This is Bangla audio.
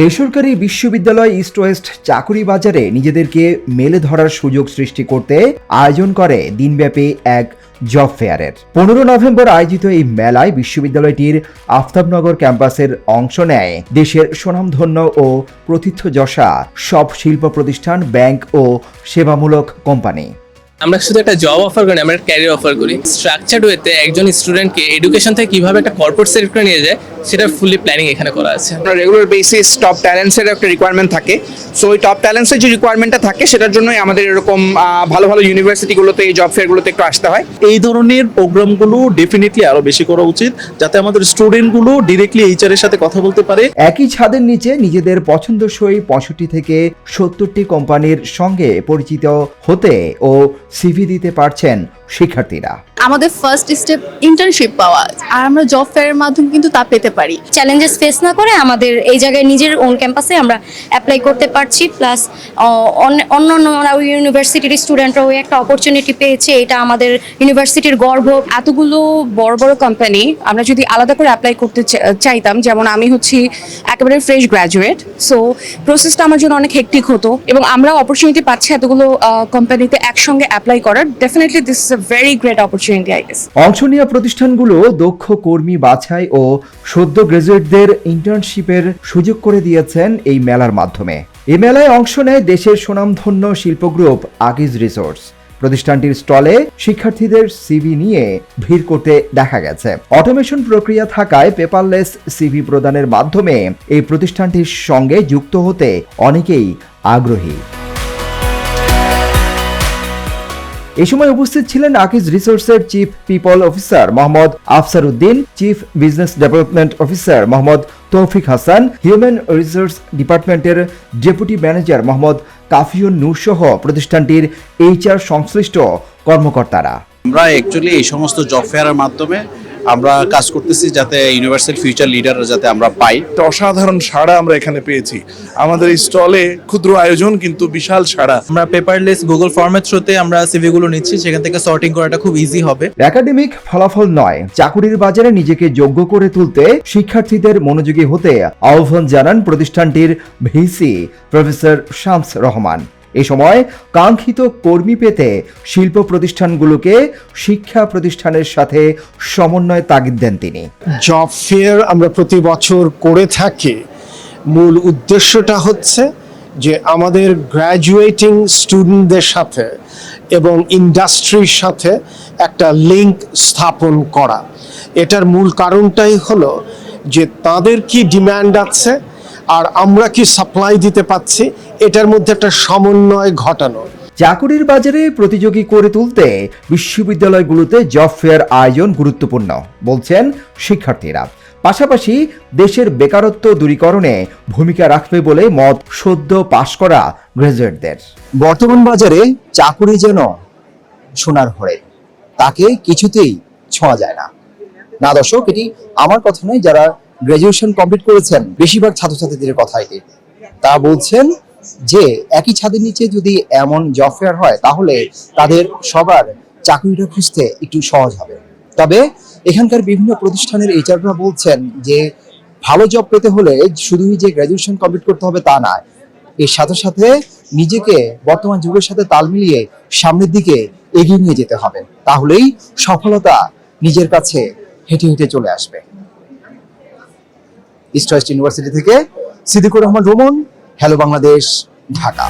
বেসরকারি বিশ্ববিদ্যালয় ইস্ট ওয়েস্ট চাকুরি বাজারে নিজেদেরকে মেলে ধরার সুযোগ সৃষ্টি করতে আয়োজন করে দিনব্যাপী এক জব ফেয়ারের। পনেরো নভেম্বর আয়োজিত এই মেলায় বিশ্ববিদ্যালয়টির আফতাবনগর ক্যাম্পাসের অংশ নেয় দেশের সুনামধন্য ও প্রথিতযশা সব শিল্প প্রতিষ্ঠান, ব্যাংক ও সেবামূলক কোম্পানি। আমরা শুধু একটা জব অফার করি আমরা ক্যারিয়ার অফার করি। স্ট্রাকচার ওয়েতে একজন স্টুডেন্টকে এডুকেশন থেকে কীভাবে একটা কর্পোরেট সেক্টরে নিয়ে যায় সেটা ফুললি প্ল্যানিং এখানে করা আছে। আপনার রেগুলার বেসিস টপ ট্যালেন্টসের একটা রিকোয়ারমেন্ট থাকে। সো ওই টপ ট্যালেন্টসের যে রিকোয়ারমেন্টটা থাকে সেটার জন্যই আমাদের এরকম ভালো ভালো ইউনিভার্সিটিগুলোতে এই জব ফেয়ারগুলোতে একটু আসতে হয়। এই ধরনের প্রোগ্রামগুলো ডেফিনেটলি আরও বেশি করা উচিত যাতে আমাদের স্টুডেন্টগুলো ডিরেক্টলি এইচআর এর সাথে কথা বলতে পারে। একই ছাদের নিচে নিজেদের পছন্দসই পঁয়ষট্টি থেকে সত্তরটি কোম্পানির সঙ্গে পরিচিত হতে ও সিভি দিতে পারছেন শিক্ষার্থীরা। আমাদের ফার্স্ট স্টেপ ইন্টার্নশিপ পাওয়া। আর আমরা জব ফেয়ারের মাধ্যমে কিন্তু তা পেতে পারি। চ্যালেঞ্জেস ফেস না করে আমাদের এই জায়গায় নিজের ওন ক্যাম্পাসে আমরা অ্যাপ্লাই করতে পারছি। প্লাস অন্য অন্য ইউনিভার্সিটির স্টুডেন্টরাও একটা অপরচুনিটি পেয়েছে। এটা আমাদের ইউনিভার্সিটির গর্ব। এতগুলো বড় বড় কোম্পানি আমরা যদি আলাদা করে অ্যাপ্লাই করতে চাইতাম, যেমন আমি হচ্ছি একেবারে ফ্রেশ গ্র্যাজুয়েট সো প্রসেসটা আমার জন্য অনেক হেক্টিক হতো। এবং আমরা অপরচুনিটি পাচ্ছি এতগুলো কোম্পানিতে একসঙ্গে অ্যাপ্লাই করার। Definitely this is a very great opportunity guess অংশ নেওয়া প্রতিষ্ঠানগুলো দক্ষ কর্মী বাছাই ও সদ্য গ্রাজুয়েটদের ইন্টার্নশিপের সুযোগ করে দিয়েছেন এই মেলার মাধ্যমে। এই মেলায় অংশ নেয় দেশের সুনামধন্য শিল্প গ্রুপ আগিজ প্রতিষ্ঠানটির স্টলে শিক্ষার্থীদের সিভি নিয়ে ভিড় করতে দেখা গেছে। অটোমেশন প্রক্রিয়া থাকায় পেপারলেস সিভি প্রদানের মাধ্যমে এই প্রতিষ্ঠানটির সঙ্গে যুক্ত হতে অনেকেই আগ্রহী। এই সময় উপস্থিত ছিলেন আকিজ রিসোর্সের chief people officer Mohammad Afsar Uddin chief business development officer Mohammad Taufiq Hasan, human resource ডিপার্টমেন্টের ডেপুটি ম্যানেজার মোহাম্মদ কাফিউন নূর সহ প্রতিষ্ঠানটির এইচআর সংশ্লিষ্ট কর্মকর্তারা। আমরা অ্যাকচুয়ালি এই সমস্ত জব ফেয়ারের মাধ্যমে আমরা কাজ করতেছি যাতে ইউনিভার্সাল ফিউচার লিডার যাতে আমরা পাই। একটা অসাধারণ সাড়া আমরা এখানে পেয়েছি। আমাদের এই স্টলে ক্ষুদ্র আয়োজন কিন্তু বিশাল সাড়া। আমরা পেপারলেস গুগল ফরম্যাট থ্রুতে আমরা সিভি গুলো নিচ্ছি সেখান থেকে সর্টিং করাটা খুব ইজি হবে। একাডেমিক ফলাফল নয় চাকুরির বাজারে নিজেকে যোগ্য করে তুলতে শিক্ষার্থীদের মনোযোগী হতে আহ্বান জানান প্রতিষ্ঠানটির ভিসি প্রফেসর শামস রহমান। এ সময় কাঙ্ক্ষিত কর্মী পেতে শিল্প প্রতিষ্ঠানগুলোকে শিক্ষা প্রতিষ্ঠানের সাথে সমন্বয় তাগিদ দেন তিনি। জব ফেয়ার আমরা প্রতি বছর করে থাকি। মূল উদ্দেশ্যটা হচ্ছে যে আমাদের গ্র্যাজুয়েটিং স্টুডেন্টদের সাথে এবং ইন্ডাস্ট্রির সাথে একটা লিঙ্ক স্থাপন করা। এটার মূল কারণটাই হলো যে তাদের কি ডিমান্ড আছে আর আমরা কি সাপ্লাই দিতে পাচ্ছি এটার মধ্যে একটা সমন্বয় ঘটানো। চাকুরির বাজারে প্রতিযোগী করে তুলতে বিশ্ববিদ্যালয়গুলোতে জব ফেয়ার আয়োজন গুরুত্বপূর্ণ বলছেন শিক্ষার্থীরা। পাশাপাশি দেশের বেকারত্ব দূরীকরণে ভূমিকা রাখবে বলে মত সদ্য পাশ করা গ্রাজুয়েটদের। বর্তমান বাজারে চাকুরি যেন সোনার হরে তাকে কিছুতেই ছোঁয়া যায় না। না দর্শক এটি আমার কথা নয় যারা গ্রাজুয়েশন কমপ্লিট করেছেন বেশিরভাগ ছাত্রছাত্রীদের কথা এটি তা বলছেন যে, একই ছাদের নিচে যদি এমন জব ফেয়ার হয়, তাহলে তাদের সবার চাকরিটা খুঁজতে একটু সহজ হবে। তবে এখানকার বিভিন্ন প্রতিষ্ঠানের এইচআররা বলছেন যে, ভালো জব পেতে হলে শুধুই যে গ্রাজুয়েশন কমপ্লিট করতে হবে তা না এর সাথে সাথে নিজেকে বর্তমান যুগের সাথে তাল মিলিয়ে সামনের দিকে এগিয়ে নিয়ে যেতে হবে। তাহলেই সফলতা নিজের কাছে হেঁটে হেঁটে চলে আসবে। ইস্ট ওয়েস্ট ইউনিভার্সিটি থেকে সিদ্দিকুর রহমান রোমন হ্যালো বাংলাদেশ ঢাকা